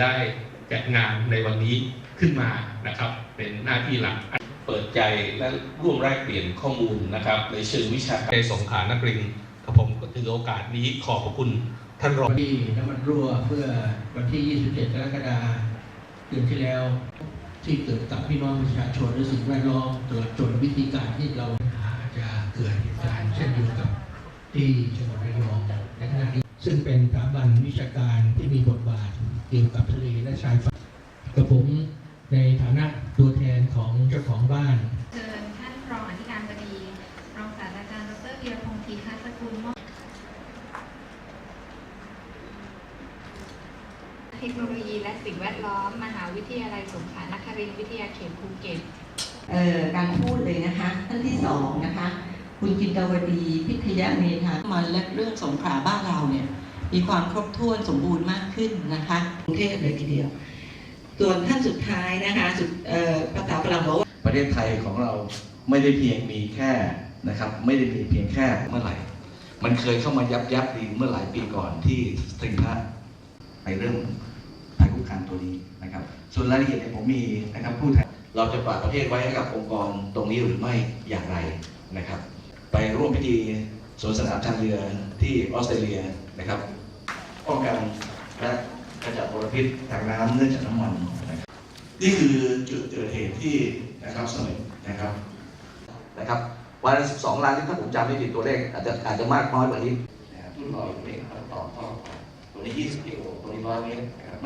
ได้จัดงานในวันนี้ขึ้นมานะครับ เป็นหน้าที่หลักเปิดใจและร่วมแลกเปลี่ยนข้อมูลนะครับ ในเชิงวิชาการในสงขลานครินทร์ครับผมก็ถือโอกาสนี้ขอบพระคุณท่านรองที่น้ำมันรั่วเพื่อวันที่ 27 กรกฎาคมเดือนที่แล้ว ที่เกิดกับพี่น้องประชาชนและสิ่งแวดล้อมตลอดจนวิธีการที่เราจจะเกิดเหตุการณ์เช่นเดียวกับที่จังหวัดระยองในขณะนี้ซึ่งเป็นสถาบันวิชาการที่มีบทบาท เกี่ยวกับทะเลและชายฝั่งกับผมในฐานะตัวแทนของเจ้าของบ้านเชิญท่านรองอธิการบดีรองศาสตราจารย์ดรวีรพงศ์ทีคัสกุลมอบเทคโนโลยีและสิ่งแวดล้อม มหาวิทยาลัยสงขลานครินทร์วิทยาเขตภูเก็ตเอ่อการพูดเลยนะคะท่านที่สองนะคะ คุณจินตวดีพิทยาเมธามันและเรื่องสงขลาบ้านเราเนี่ย มีความครบถ้วนสมบูรณ์มากขึ้นนะคะกรุงเทพเลยทีเดียว ส่วนท่านสุดท้ายนะคะสุดภาษาฝรั่งบอกว่าประเทศไทยของเราไม่ได้เพียงมีแค่นะครับ ไม่ได้มีเพียงแค่เมื่อไหร่ มันเคยเข้ามายับยับดีเมื่อหลายปีก่อนที่สิงพระไปเรื่องภัยคุกคามตัวนี้นะครับ ส่วนรายละเอียดเนี่ยผมมีนะครับผู้แทนเราจะฝากประเทศไว้ให้กับองค์กรตรงนี้หรือไม่อย่างไรนะครับ ไปร่วมพิธีสวนสนามทางเรือที่ออสเตรเลียนะครับ ป้องกันและกระจัดมลพิษทางน้ำเนื่องจากน้ำมันนะครับนี่คือจุดเกิดเหตุที่นะครับสมัยนะครับนะครับวันละ12 ล้านที่ถ้าผมจำไม่ผิดตัวเลขอาจจะอาจจะมากน้อยกว่านี้นะครับรุ่นลอยเมตรต่อท่อตัวนี้ 20กิโลตัวนี้100เมตรนะครับ